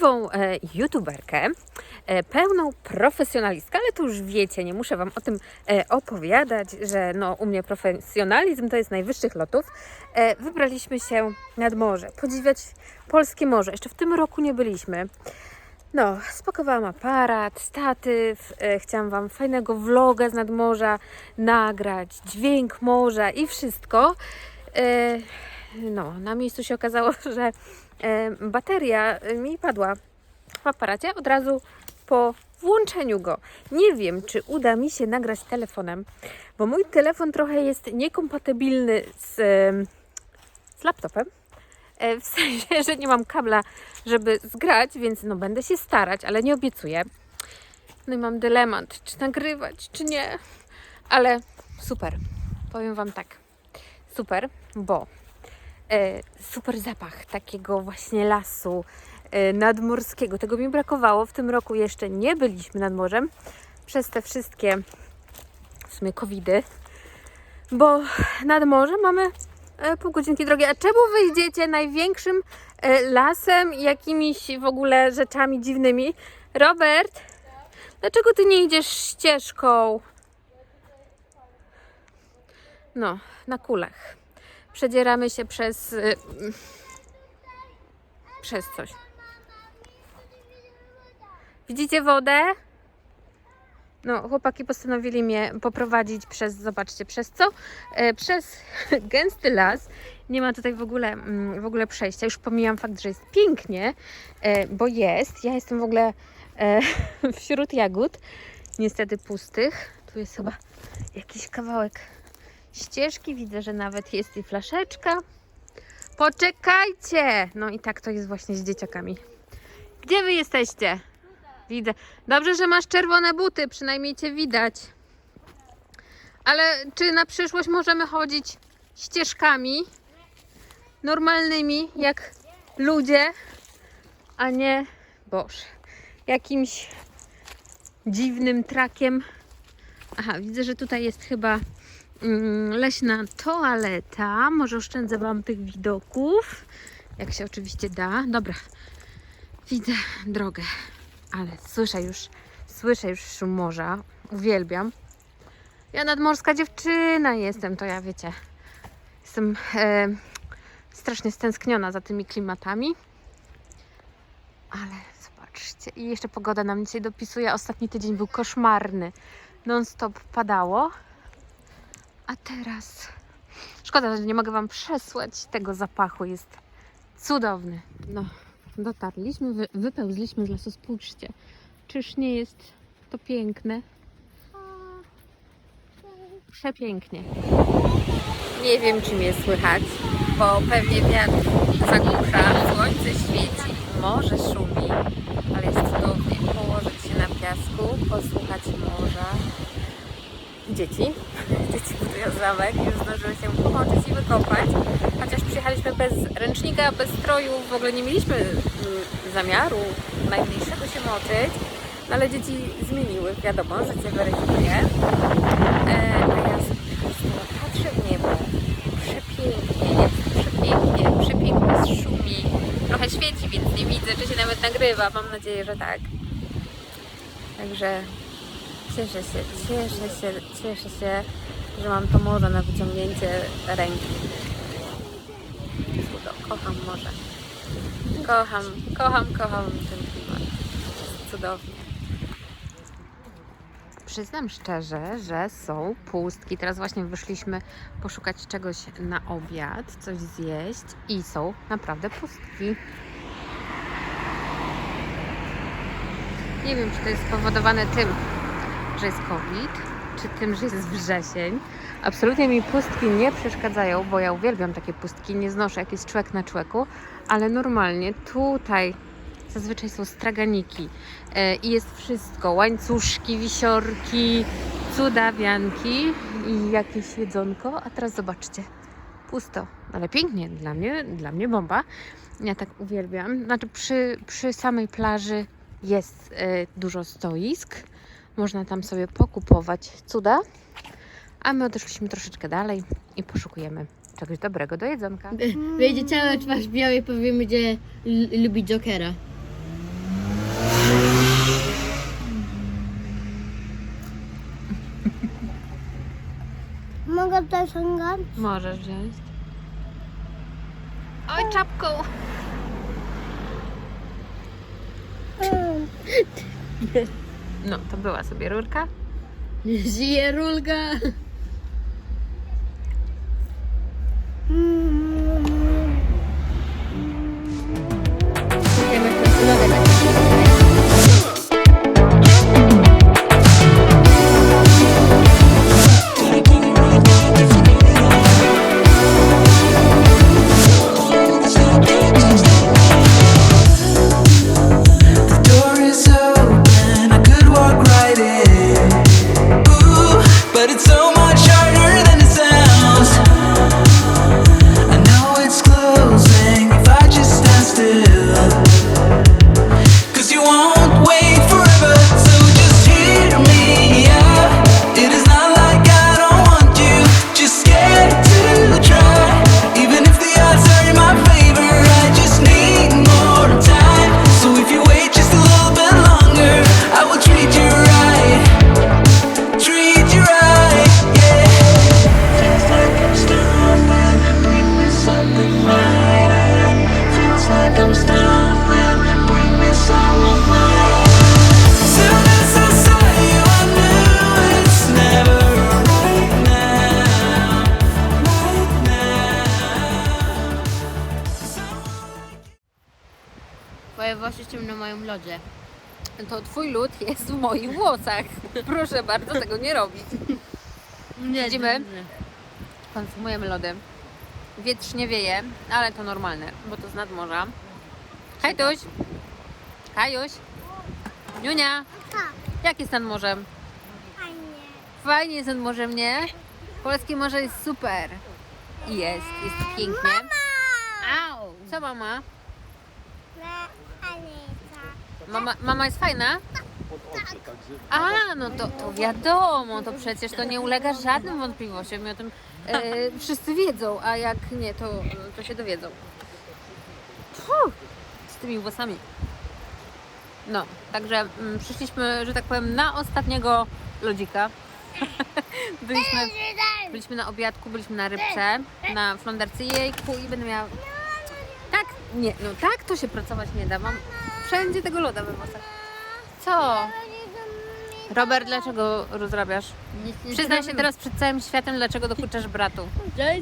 prawdziwą e, youtuberkę, e, pełną profesjonalistkę, ale to już wiecie, nie muszę Wam o tym e, opowiadać, że no, u mnie profesjonalizm to jest najwyższych lotów. E, wybraliśmy się nad morze, podziwiać polskie morze. Jeszcze w tym roku nie byliśmy. No, spakowałam aparat, statyw, e, chciałam Wam fajnego vloga z nadmorza nagrać, dźwięk morza i wszystko. E, no, na miejscu się okazało, że bateria e, mi padła w aparacie od razu po włączeniu go. Nie wiem, czy uda mi się nagrać telefonem, bo mój telefon trochę jest niekompatybilny z, z laptopem. E, W sensie, że nie mam kabla, żeby zgrać, więc no będę się starać, ale nie obiecuję. No i mam dylemat, czy nagrywać, czy nie. Ale super. Powiem Wam tak. Super, bo super zapach takiego właśnie lasu e, nadmorskiego. Tego mi brakowało. W tym roku jeszcze nie byliśmy nad morzem przez te wszystkie w sumie covidy, bo nad morze mamy e, pół godzinki drogi. A czemu wyjdziecie największym e, lasem jakimiś w ogóle rzeczami dziwnymi? Robert, dlaczego ty nie idziesz ścieżką? No, na kulach. Przedzieramy się przez. y, mm, przez coś. Widzicie wodę? No, chłopaki postanowili mnie poprowadzić przez, zobaczcie, przez co? E, przez gęsty las. Nie ma tutaj w ogóle, mm, w ogóle przejścia. Już pomijam fakt, że jest pięknie, e, bo jest. Ja jestem w ogóle e, wśród jagód, niestety pustych. Tu jest chyba jakiś kawałek ścieżki. Widzę, że nawet jest i flaszeczka. Poczekajcie! No i tak to jest właśnie z dzieciakami. Gdzie wy jesteście? Widzę. Dobrze, że masz czerwone buty, przynajmniej cię widać. Ale czy na przyszłość możemy chodzić ścieżkami normalnymi, jak ludzie, a nie, boże, jakimś dziwnym trakiem? Aha, widzę, że tutaj jest chyba leśna toaleta. Może oszczędzę Wam tych widoków, jak się oczywiście da. Dobra, widzę drogę, ale słyszę już, słyszę już szum morza. Uwielbiam. Ja nadmorska dziewczyna jestem, to ja wiecie. Jestem e, strasznie stęskniona za tymi klimatami. Ale zobaczcie, i jeszcze pogoda nam dzisiaj dopisuje. Ostatni tydzień był koszmarny. Non-stop padało. A teraz. Szkoda, że nie mogę Wam przesłać tego zapachu. Jest cudowny. No, dotarliśmy, wy, wypełzliśmy z lasu. Spójrzcie. Czyż nie jest to piękne? Przepięknie. Nie wiem, czy mnie słychać, bo pewnie wiatr zagłusza, słońce świeci, morze szumi, ale jest cudownie położyć się na piasku, posłuchać morza. Dzieci, dzieci budują zamek, już zdążyły się połączyć i wykopać, chociaż przyjechaliśmy bez ręcznika, bez stroju, w ogóle nie mieliśmy mm, zamiaru najmniejszego się moczyć, no ale dzieci zmieniły, wiadomo, życie weryfikuje. E, a ja sobie patrzę w niebo. Przepięknie jest, przepięknie, przepięknie szumi. Trochę świeci, więc nie widzę, czy się nawet nagrywa. Mam nadzieję, że tak. Także cieszę się, cieszę się, cieszę się, że mam to morze na wyciągnięcie ręki. Cudo, kocham morze. Kocham, kocham, kocham ten klimat. Cudownie. Przyznam szczerze, że są pustki. Teraz właśnie wyszliśmy poszukać czegoś na obiad, coś zjeść i są naprawdę pustki. Nie wiem, czy to jest spowodowane tym, że jest COVID, czy tym, że jest wrzesień. Absolutnie mi pustki nie przeszkadzają, bo ja uwielbiam takie pustki, nie znoszę jak jest człek na człeku, ale normalnie tutaj zazwyczaj są straganiki e, i jest wszystko, łańcuszki, wisiorki, cudawianki i jakieś jedzonko, a teraz zobaczcie, pusto, ale pięknie, dla mnie, dla mnie bomba. Ja tak uwielbiam. Znaczy przy, przy samej plaży jest e, dużo stoisk, można tam sobie pokupować cuda. A my odeszliśmy troszeczkę dalej i poszukujemy czegoś dobrego do jedzonka. Wyjdzie cały twarz biały i powiemy, gdzie lubi Jokera. Mogę też sięgać? Możesz wziąć. Oj, czapką! No, to była sobie rurka. Żyje rulga. The Twoje włosy są na moim lodzie. To twój lód jest w moich włosach. Proszę bardzo tego nie robić. Nie, Siedzimy. nie. Konsumujemy lody. Wietrznie wieje, ale to normalne, bo to z nadmorza. Hej Tuś! Kajuś! Niunia! Jak jest nad morzem? Fajnie. Fajnie jest nad morzem, nie? Polskie morze jest super. I jest, jest pięknie. Au! Co mama? Mama, mama jest fajna? A, no to, to wiadomo, to przecież to nie ulega żadnym wątpliwościom i o tym e, wszyscy wiedzą, a jak nie, to, to się dowiedzą. Puh, z tymi włosami. No, także mm, przyszliśmy, że tak powiem, na ostatniego lodzika. byliśmy, byliśmy na obiadku, byliśmy na rybce, na flonderce jejku i będę miała... Nie, no tak to się pracować nie da, mam wszędzie tego loda we włosach. Co? Robert, dlaczego rozrabiasz? Nic nie Przyznaj się teraz przed całym światem, dlaczego dokuczasz bratu.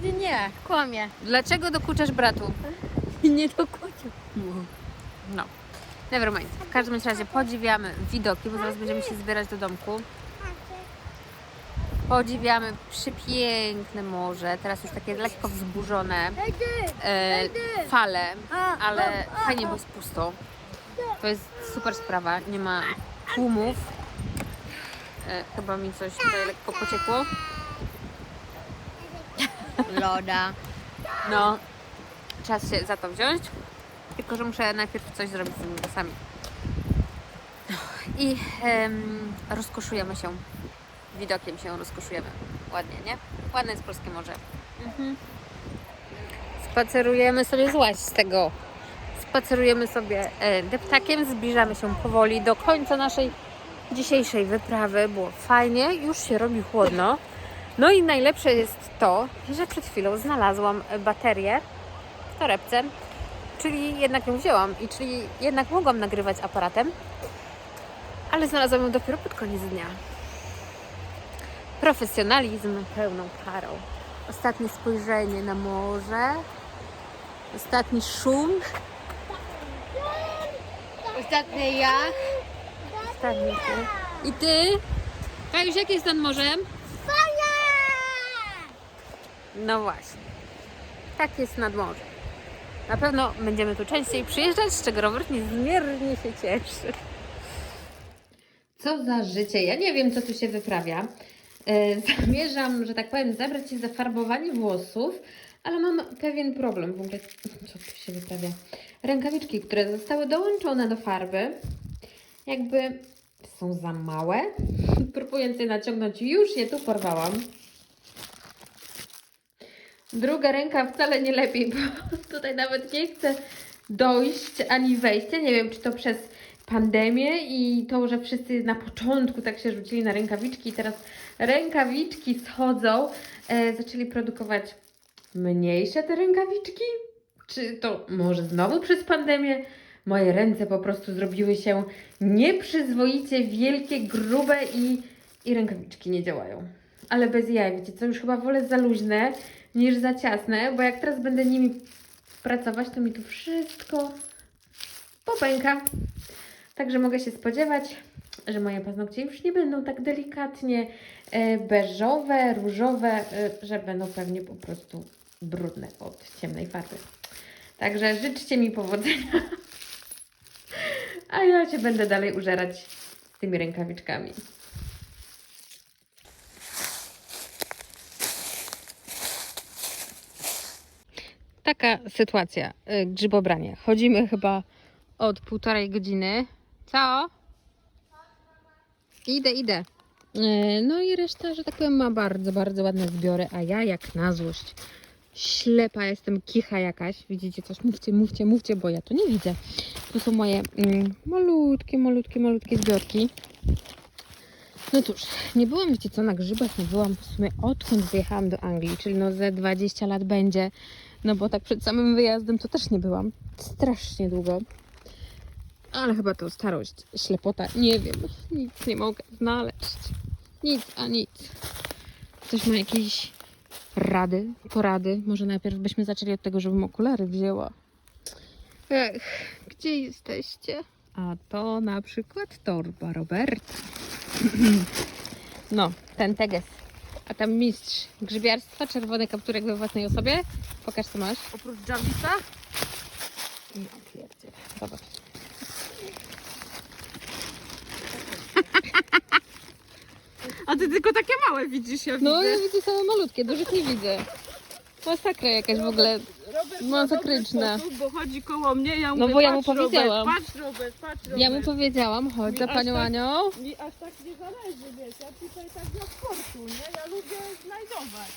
Ty nie, kłamie. Dlaczego dokuczasz bratu? Nie dokuczył. No. Never mind. W każdym razie podziwiamy widoki, bo zaraz będziemy się zbierać do domku. Podziwiamy przepiękne morze, teraz już takie lekko wzburzone e, fale, ale fajnie, bo jest pusto. To jest super sprawa, nie ma tłumów. E, chyba mi coś tutaj lekko pociekło. Loda. No, czas się za to wziąć. Tylko, że muszę najpierw coś zrobić z tymi włosami. I em, rozkoszujemy się. Widokiem się rozkoszujemy. Ładnie, nie? Ładne jest polskie morze. Mhm. Spacerujemy sobie złaź z tego. Spacerujemy sobie e, deptakiem, zbliżamy się powoli do końca naszej dzisiejszej wyprawy. Było fajnie, już się robi chłodno. No i najlepsze jest to, że przed chwilą znalazłam baterię w torebce, czyli jednak ją wzięłam i czyli jednak mogłam nagrywać aparatem, ale znalazłam ją dopiero pod koniec dnia. Profesjonalizm pełną parą. Ostatnie spojrzenie na morze, ostatni szum, Ostatnie ja. ostatni szum. I ty? Kajuś, jak jest nad morzem? Fajnie! No właśnie. Tak jest nad morzem. Na pewno będziemy tu częściej przyjeżdżać, z czego Robert niezmiernie się cieszy. Co za życie. Ja nie wiem, co tu się wyprawia. E, Zamierzam, że tak powiem, zabrać się za farbowanie włosów, ale mam pewien problem w ogóle. Co tu się wyprawia? Rękawiczki, które zostały dołączone do farby, jakby są za małe. Próbując je naciągnąć, już je tu porwałam. Druga ręka wcale nie lepiej, bo tutaj nawet nie chce dojść ani wejść. Ja nie wiem, czy to przez pandemię i to, że wszyscy na początku tak się rzucili na rękawiczki i teraz rękawiczki schodzą, e, zaczęli produkować mniejsze te rękawiczki? Czy to może znowu przez pandemię? Moje ręce po prostu zrobiły się nieprzyzwoicie wielkie, grube i, i rękawiczki nie działają. Ale bez jaj, wiecie co, już chyba wolę za luźne niż za ciasne, bo jak teraz będę nimi pracować, to mi tu wszystko popęka. Także mogę się spodziewać, że moje paznokcie już nie będą tak delikatnie beżowe, różowe, e, że będą pewnie po prostu brudne od ciemnej farby. Także życzcie mi powodzenia. A ja się będę dalej użerać z tymi rękawiczkami. Taka sytuacja, y, grzybobranie. Chodzimy chyba od półtorej godziny. Co? Idę, idę. Y, No i reszta, że tak powiem, ma bardzo, bardzo ładne zbiory, a ja jak na złość ślepa jestem, kicha jakaś. Widzicie coś? Mówcie, mówcie, mówcie, bo ja to nie widzę. Tu są moje mm, malutkie, malutkie, malutkie zbiorki. No cóż, nie byłam, wiecie co, na grzybach nie byłam w sumie odkąd wyjechałam do Anglii, czyli no ze 20 lat będzie, no bo tak przed samym wyjazdem to też nie byłam. Strasznie długo. Ale chyba to starość, ślepota, nie wiem, nic nie mogę znaleźć. Nic, a nic. Ktoś ma jakieś rady, porady? Może najpierw byśmy zaczęli od tego, żebym okulary wzięła. Ech, gdzie jesteście? A to na przykład torba Roberta. No, ten teges. A tam mistrz grzybiarstwa, czerwony kapturek we własnej osobie. Pokaż co masz. Oprócz Jarvisa? Ja pierdzielę. Zobacz. A ty tylko takie małe widzisz, ja No widzę. ja widzę same malutkie, dużych nie widzę. Masakra jakaś w ogóle. Robert ma masakryczna. dobry sposób, bo chodzi koło mnie, ja No mówię, bo ja mu patrz, Robert, powiedziałam. Patrz Robert, patrz Robert. Ja mu powiedziałam, chodź za aż panią tak- Anią. Mi aż tak nie zależy, wiesz, ja tutaj tak dla sportu, nie? Ja lubię znajdować.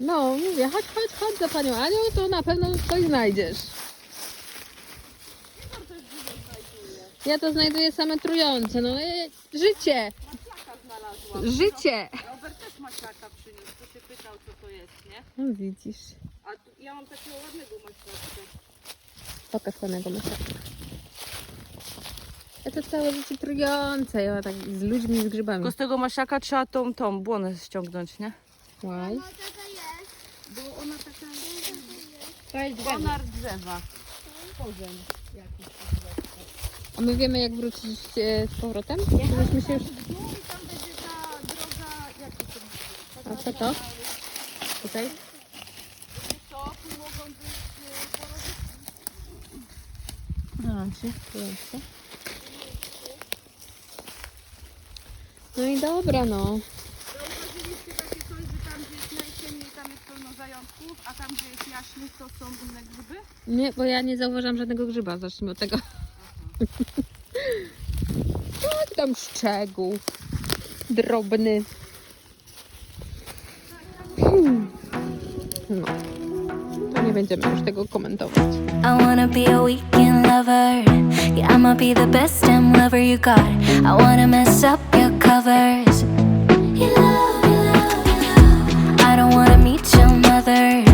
No, mówię, chodź, chodź, chodź za panią Anią, to na pewno coś znajdziesz. Ja to znajduję same trujące, no e, życie, znalazłam. życie. Robert też maślaka przyniósł, to się pytał, co to jest, nie? No widzisz, A tu, ja mam takiego ładnego maślaczka. pokaż panego masakra. Ja to całe życie trujące, ja tak z ludźmi, z grzybami. Tylko z tego maślaka trzeba tą, tą błonę ściągnąć, nie? Łaj. No to to jest. Bo ona taka... To jest Ponar drzewa. A my wiemy jak wrócić e, z powrotem? Żebyśmy się już... No i tam będzie ta droga, jak to się nazywa? A co to? Tutaj? To tu mogą być y, Proszę. No i dobra, no. Zauważyliście takie coś, że tam gdzie jest najciemniej, tam jest pełno zajączków, a tam gdzie jest jaśniej, to są inne grzyby? Nie, bo ja nie zauważam żadnego grzyba, zacznijmy od tego. Tak, tam szczegół. Drobny. No. To nie będziemy już tego komentować. I wanna be a weekend lover. Yeah, I'ma be the best damn lover you got. I wanna mess up your covers. You love, you love, love. I don't wanna meet your mother.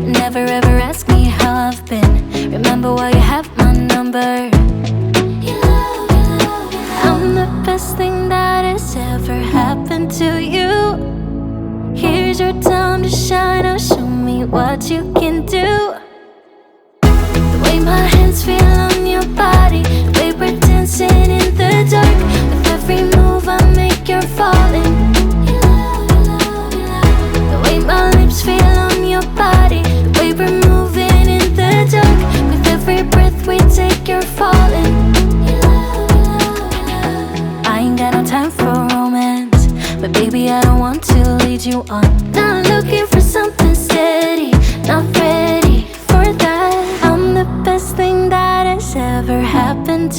Never ever ask me how I've been. Remember why you have my number. Love, love, love. I'm the best thing that has ever happened to you. Here's your time to shine. What you can do. The way my hands feel on your body, the way we're dancing in the dark. With every move I make, you're falling. The way my lips feel on your body, the way we're moving in the dark. With every breath we take, you're falling. I ain't got no time for romance, but baby I don't want to lead you on. Not looking for something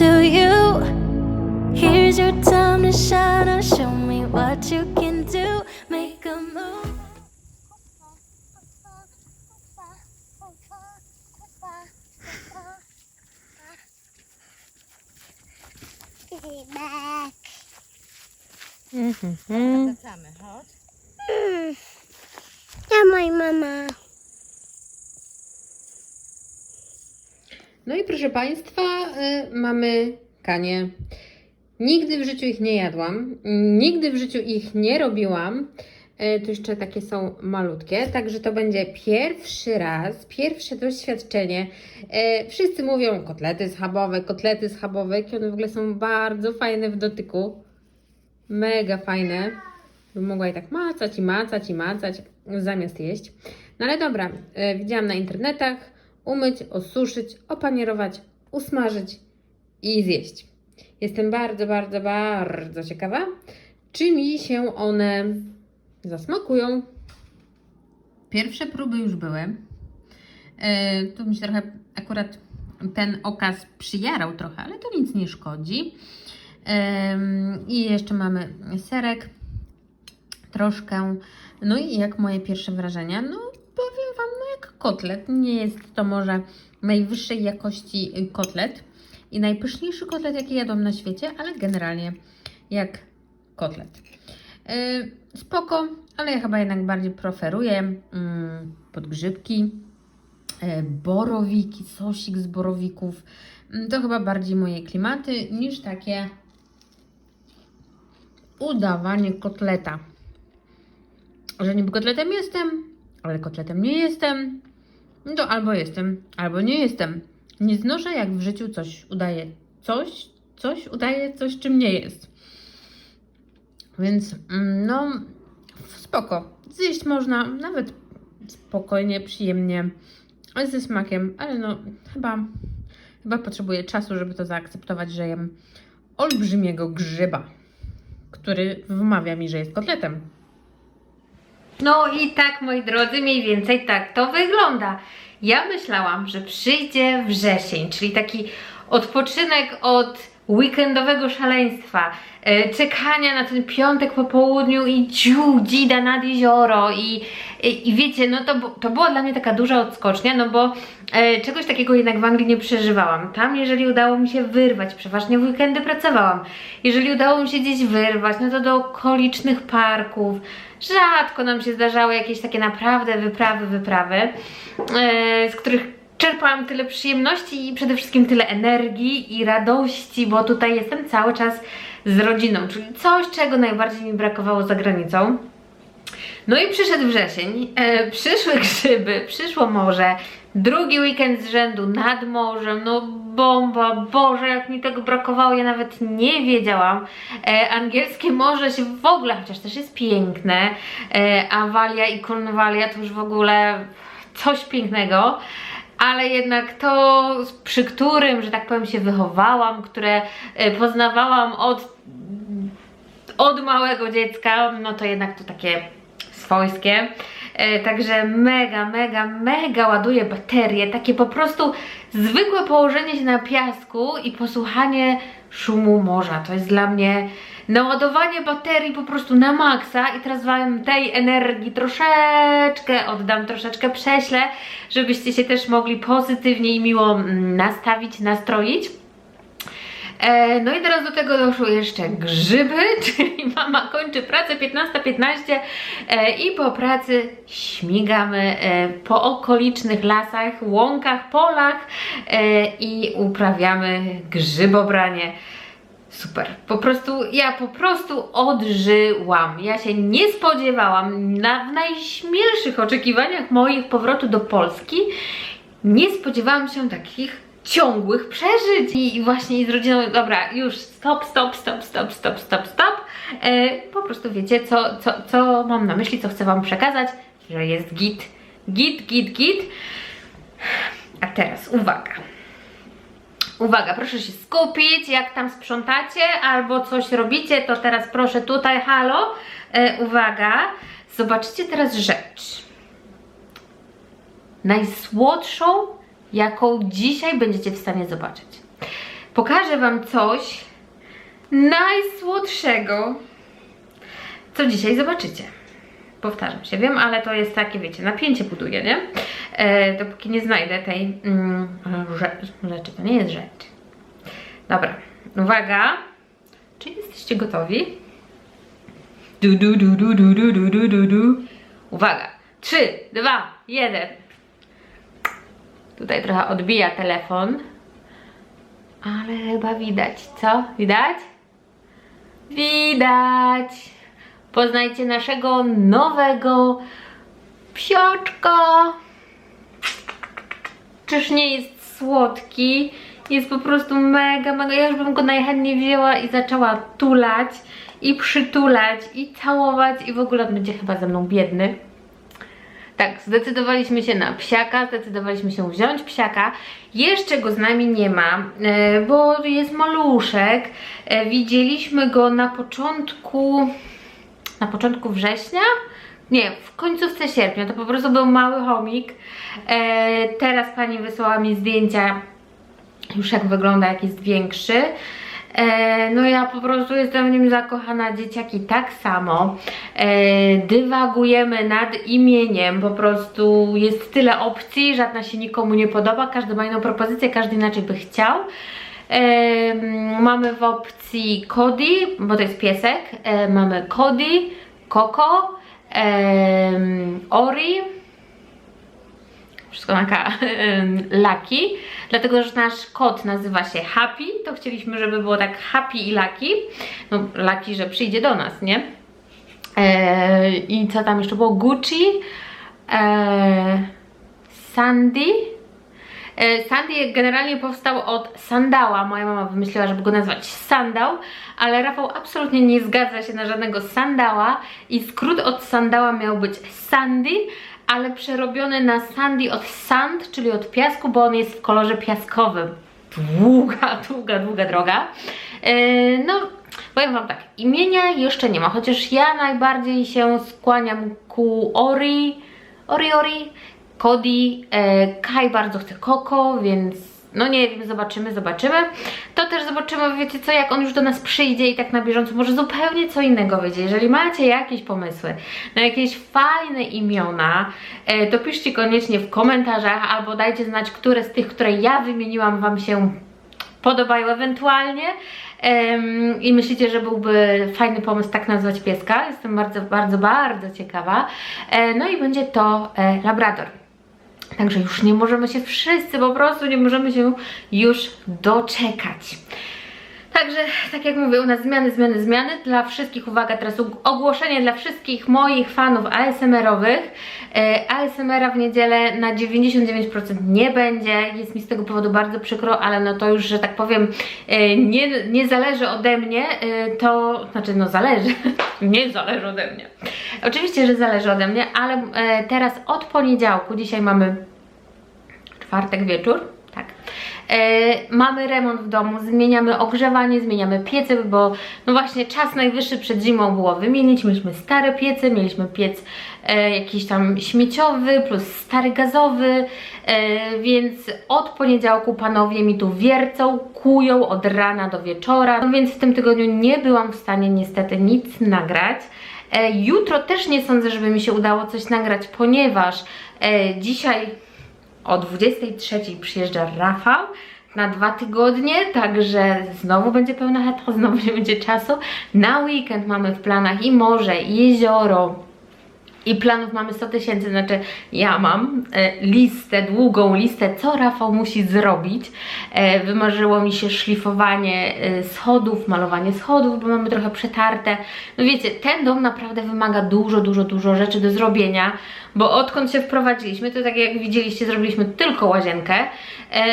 to you. Here's your time to shine. Now show me what you can do. Make a move. Rybak. Mhm. Wracamy, chodź. To moja mama. No i proszę Państwa, y, mamy kanie. Nigdy w życiu ich nie jadłam, nigdy w życiu ich nie robiłam. Y, Tu jeszcze takie są malutkie, także to będzie pierwszy raz, pierwsze doświadczenie. Y, Wszyscy mówią kotlety schabowe, kotlety schabowe, one w ogóle są bardzo fajne w dotyku. Mega fajne. Bym mogła je tak macać i macać i macać zamiast jeść. No ale dobra, widziałam na internetach, umyć, osuszyć, opanierować, usmażyć i zjeść. Jestem bardzo, bardzo, bardzo ciekawa, czy mi się one zasmakują. Pierwsze próby już były. E, tu mi się trochę akurat ten okaz przyjarał trochę, ale to nic nie szkodzi. Em, I jeszcze mamy serek, troszkę. No i jak moje pierwsze wrażenia? No powiem Wam, no jak kotlet. Nie jest to może najwyższej jakości y, kotlet i najpyszniejszy kotlet, jaki jadłam na świecie, ale generalnie jak kotlet. Yy, spoko, ale ja chyba jednak bardziej preferuję mm, podgrzybki, e, borowiki, sosik z borowików. Mm, To chyba bardziej moje klimaty niż takie udawanie kotleta. Że niby kotletem jestem, ale kotletem nie jestem. No to albo jestem, albo nie jestem. Nie znoszę, jak w życiu coś udaje coś, coś udaje coś, czym nie jest. Więc mm, no, spoko. Zjeść można nawet spokojnie, przyjemnie, ze smakiem, ale no chyba, chyba potrzebuję czasu, żeby to zaakceptować, że jem olbrzymiego grzyba, który wmawia mi, że jest kotletem. No i tak, moi drodzy, mniej więcej tak to wygląda. Ja myślałam, że przyjdzie wrzesień, czyli taki odpoczynek od weekendowego szaleństwa, e, czekania na ten piątek po południu i dziu, dzida nad jezioro i, i, wiecie, no to, to była dla mnie taka duża odskocznia, no bo e, czegoś takiego jednak w Anglii nie przeżywałam. Tam, jeżeli udało mi się wyrwać, przeważnie w weekendy pracowałam, jeżeli udało mi się gdzieś wyrwać, no to do okolicznych parków, rzadko nam się zdarzały jakieś takie naprawdę wyprawy, wyprawy, e, z których czerpałam tyle przyjemności i przede wszystkim tyle energii i radości, bo tutaj jestem cały czas z rodziną, czyli coś, czego najbardziej mi brakowało za granicą. No i przyszedł wrzesień, e, przyszły grzyby, przyszło morze, drugi weekend z rzędu nad morzem, no bomba, Boże, jak mi tego brakowało, ja nawet nie wiedziałam. E, angielskie morze się w ogóle, chociaż też jest piękne, e, Awalia i Cornwallia to już w ogóle coś pięknego. Ale jednak to, przy którym, że tak powiem, się wychowałam, które e, poznawałam od od małego dziecka, no to jednak to takie swojskie. E, także mega, mega, mega ładuje baterie. Takie po prostu zwykłe położenie się na piasku i posłuchanie szumu morza. To jest dla mnie naładowanie baterii po prostu na maksa i teraz Wam tej energii troszeczkę oddam, troszeczkę prześlę, żebyście się też mogli pozytywnie i miło mm, nastawić, nastroić. E, no i teraz do tego doszły jeszcze grzyby, czyli mama kończy pracę 15.15 e, i po pracy śmigamy e, po okolicznych lasach, łąkach, polach e, i uprawiamy grzybobranie. Super, po prostu, ja po prostu odżyłam. Ja się nie spodziewałam, na, w najśmielszych oczekiwaniach moich powrotu do Polski, nie spodziewałam się takich ciągłych przeżyć. I właśnie z rodziną, dobra, już stop, stop, stop, stop, stop, stop, stop. E, po prostu wiecie, co, co, co mam na myśli, co chcę Wam przekazać, że jest git, git, git, git. A teraz uwaga. Uwaga, proszę się skupić, jak tam sprzątacie albo coś robicie, to teraz proszę tutaj, halo, e, uwaga, zobaczcie teraz rzecz. Najsłodszą, jaką dzisiaj będziecie w stanie zobaczyć. Pokażę Wam coś najsłodszego, co dzisiaj zobaczycie. Powtarzam się, wiem, ale to jest takie, wiecie, napięcie buduje, nie? E, dopóki nie znajdę tej mm, rze- rzeczy, to nie jest rzecz. Dobra, uwaga. Czy jesteście gotowi? Du, du, du, du, du, du, du, du, du. Uwaga! 3, 2, 1. Tutaj trochę odbija telefon. Ale chyba widać, co? Widać? Widać! Poznajcie naszego nowego psioczka. Czyż nie jest słodki? Jest po prostu mega, mega. Ja już bym go najchętniej wzięła i zaczęła tulać i przytulać i całować i w ogóle będzie chyba ze mną biedny. Tak, zdecydowaliśmy się na psiaka, zdecydowaliśmy się wziąć psiaka. Jeszcze go z nami nie ma, e, bo jest maluszek. E, Widzieliśmy go na początku, na początku września? Nie, w końcówce sierpnia. To po prostu był mały chomik. E, Teraz pani wysłała mi zdjęcia już jak wygląda, jak jest większy. E, no ja po prostu jestem w nim zakochana, dzieciaki tak samo. E, dywagujemy nad imieniem, po prostu jest tyle opcji, żadna się nikomu nie podoba, każdy ma inną propozycję, każdy inaczej by chciał. E, mamy w opcji Cody, bo to jest piesek, e, mamy Cody, Coco, e, Ori, wszystko na K, Lucky, dlatego że nasz kot nazywa się Happy, to chcieliśmy, żeby było tak Happy i Lucky, no Lucky, że przyjdzie do nas, nie? E, I co tam jeszcze było? Gucci, e, Sandy, E, Sandy generalnie powstał od sandała. Moja mama wymyśliła, żeby go nazwać sandał, ale Rafał absolutnie nie zgadza się na żadnego sandała i skrót od sandała miał być Sandy, ale przerobiony na Sandy od sand, czyli od piasku, bo on jest w kolorze piaskowym. Długa, długa, długa droga. E, no, powiem Wam tak, imienia jeszcze nie ma, chociaż ja najbardziej się skłaniam ku Ori, Ori Ori, Cody, e, Kai bardzo chce Koko, więc no nie wiem, zobaczymy, zobaczymy. To też zobaczymy, wiecie co, jak on już do nas przyjdzie i tak na bieżąco, może zupełnie co innego wyjdzie. Jeżeli macie jakieś pomysły na jakieś fajne imiona, e, to piszcie koniecznie w komentarzach albo dajcie znać, które z tych, które ja wymieniłam Wam się podobają ewentualnie i myślicie, że byłby fajny pomysł tak nazwać pieska. Jestem bardzo, bardzo, bardzo ciekawa. E, no i będzie to e, Labrador. Także już nie możemy się wszyscy, po prostu nie możemy się już doczekać. Także, tak jak mówię, u nas zmiany, zmiany, zmiany. Dla wszystkich, uwaga, teraz ogłoszenie dla wszystkich moich fanów ASMR-owych. E, ASMR-a w niedzielę na 99% nie będzie. Jest mi z tego powodu bardzo przykro, ale no to już, że tak powiem, e, nie, nie zależy ode mnie. E, to, znaczy, no zależy. nie zależy ode mnie. Oczywiście, że zależy ode mnie, ale e, teraz od poniedziałku, dzisiaj mamy czwartek wieczór. E, mamy remont w domu, zmieniamy ogrzewanie, zmieniamy piece, bo no właśnie czas najwyższy przed zimą było wymienić. Mieliśmy stare piece, mieliśmy piec e, jakiś tam śmieciowy plus stary gazowy, e, więc od poniedziałku panowie mi tu wiercą, kują od rana do wieczora, no więc w tym tygodniu nie byłam w stanie niestety nic nagrać. E, jutro też nie sądzę, żeby mi się udało coś nagrać, ponieważ e, dzisiaj o 23 przyjeżdża Rafał na dwa tygodnie, także znowu będzie pełna chata, znowu nie będzie czasu. Na weekend mamy w planach i morze, i jezioro, i planów mamy 100 tysięcy, znaczy ja mam e, listę, długą listę, co Rafał musi zrobić. E, wymarzyło mi się szlifowanie e, schodów, malowanie schodów, bo mamy trochę przetarte. No wiecie, ten dom naprawdę wymaga dużo, dużo, dużo rzeczy do zrobienia, bo odkąd się wprowadziliśmy, to tak jak widzieliście, zrobiliśmy tylko łazienkę.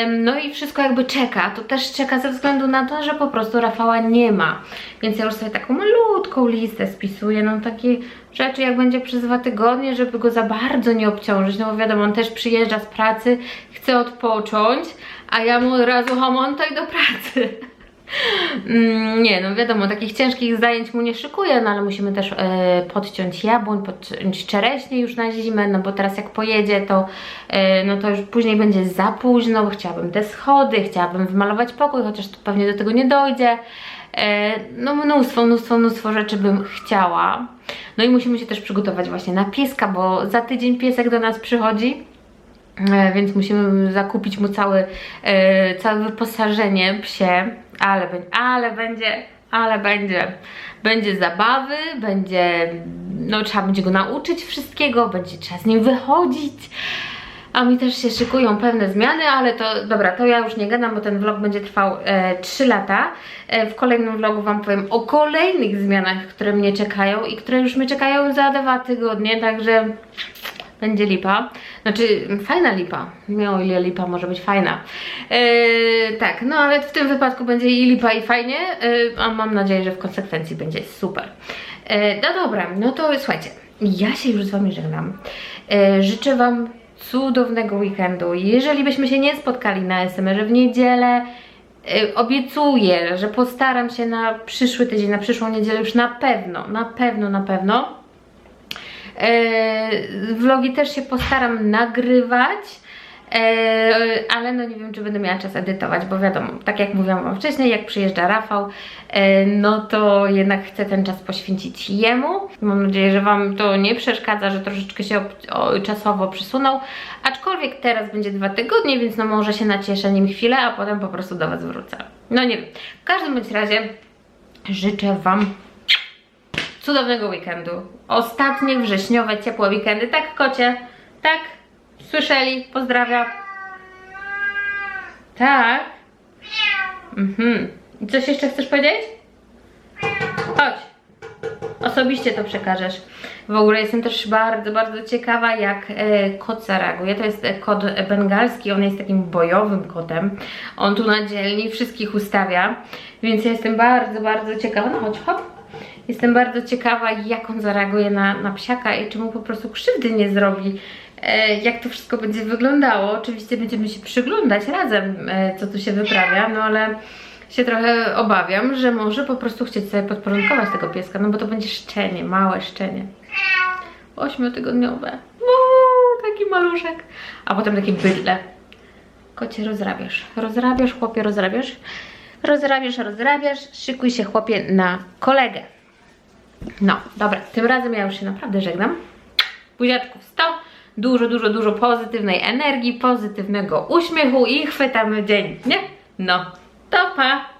No i wszystko jakby czeka. To też czeka ze względu na to, że po prostu Rafała nie ma. Więc ja już sobie taką malutką listę spisuję, no takie rzeczy jak będzie przez dwa tygodnie, żeby go za bardzo nie obciążyć, no bo wiadomo, on też przyjeżdża z pracy, chce odpocząć, a ja mu od razu homontaj do pracy. Mm, Nie, no wiadomo, takich ciężkich zajęć mu nie szykuję, no ale musimy też e, podciąć jabłoń, podciąć czereśnie już na zimę, no bo teraz jak pojedzie, to e, no to już później będzie za późno, bo chciałabym te schody, chciałabym wymalować pokój, chociaż to pewnie do tego nie dojdzie. E, no mnóstwo, mnóstwo, mnóstwo rzeczy bym chciała. No i musimy się też przygotować właśnie na pieska, bo za tydzień piesek do nas przychodzi. Więc musimy zakupić mu cały, e, całe wyposażenie psie, ale, ale będzie ale będzie, będzie zabawy, będzie, no trzeba będzie go nauczyć wszystkiego, będzie trzeba z nim wychodzić. A mi też się szykują pewne zmiany, ale to dobra, to ja już nie gadam, bo ten vlog będzie trwał e, 3 lata. E, w kolejnym vlogu Wam powiem o kolejnych zmianach, które mnie czekają i które już mnie czekają za dwa tygodnie, także będzie lipa. Znaczy, fajna lipa. Nie o ile lipa może być fajna. E, tak, no ale w tym wypadku będzie i lipa i fajnie, e, a mam nadzieję, że w konsekwencji będzie super. E, no dobra, no to słuchajcie, ja się już z Wami żegnam. E, życzę Wam cudownego weekendu. Jeżeli byśmy się nie spotkali na SMR w niedzielę, obiecuję, że postaram się na przyszły tydzień, na przyszłą niedzielę już na pewno, na pewno, na pewno. Yy, vlogi też się postaram nagrywać, yy, ale no nie wiem, czy będę miała czas edytować, bo wiadomo, tak jak mówiłam Wam wcześniej, jak przyjeżdża Rafał, yy, no to jednak chcę ten czas poświęcić jemu. Mam nadzieję, że Wam to nie przeszkadza, że troszeczkę się czasowo przysunął, aczkolwiek teraz będzie dwa tygodnie, więc no może się nacieszę nim chwilę, a potem po prostu do Was wrócę. No nie wiem, w każdym bądź razie życzę Wam cudownego weekendu. Ostatnie wrześniowe, ciepłe weekendy. Tak, kocie? Tak? Słyszeli? Pozdrawiam. Tak? Mhm. I coś jeszcze chcesz powiedzieć? Chodź. Osobiście to przekażesz. W ogóle jestem też bardzo, bardzo ciekawa, jak e, kot zareaguje. To jest e, kot bengalski, on jest takim bojowym kotem. On tu na dzielni wszystkich ustawia, więc ja jestem bardzo, bardzo ciekawa. No chodź, hop. Jestem bardzo ciekawa, jak on zareaguje na, na psiaka i czy mu po prostu krzywdy nie zrobi. E, jak to wszystko będzie wyglądało. Oczywiście będziemy się przyglądać razem, e, co tu się wyprawia, no ale się trochę obawiam, że może po prostu chcieć sobie podporządkować tego pieska, no bo to będzie szczenie, małe szczenie. Ośmiotygodniowe. Uuu, taki maluszek. A potem takie bydle. Kocie, rozrabiasz. Rozrabiasz, chłopie, rozrabiasz. Rozrabiasz, rozrabiasz. Szykuj się, chłopie, na kolegę. No, dobra, tym razem ja już się naprawdę żegnam. Buziaczków 100, dużo, dużo, dużo pozytywnej energii, pozytywnego uśmiechu i chwytamy dzień, nie? No, to pa!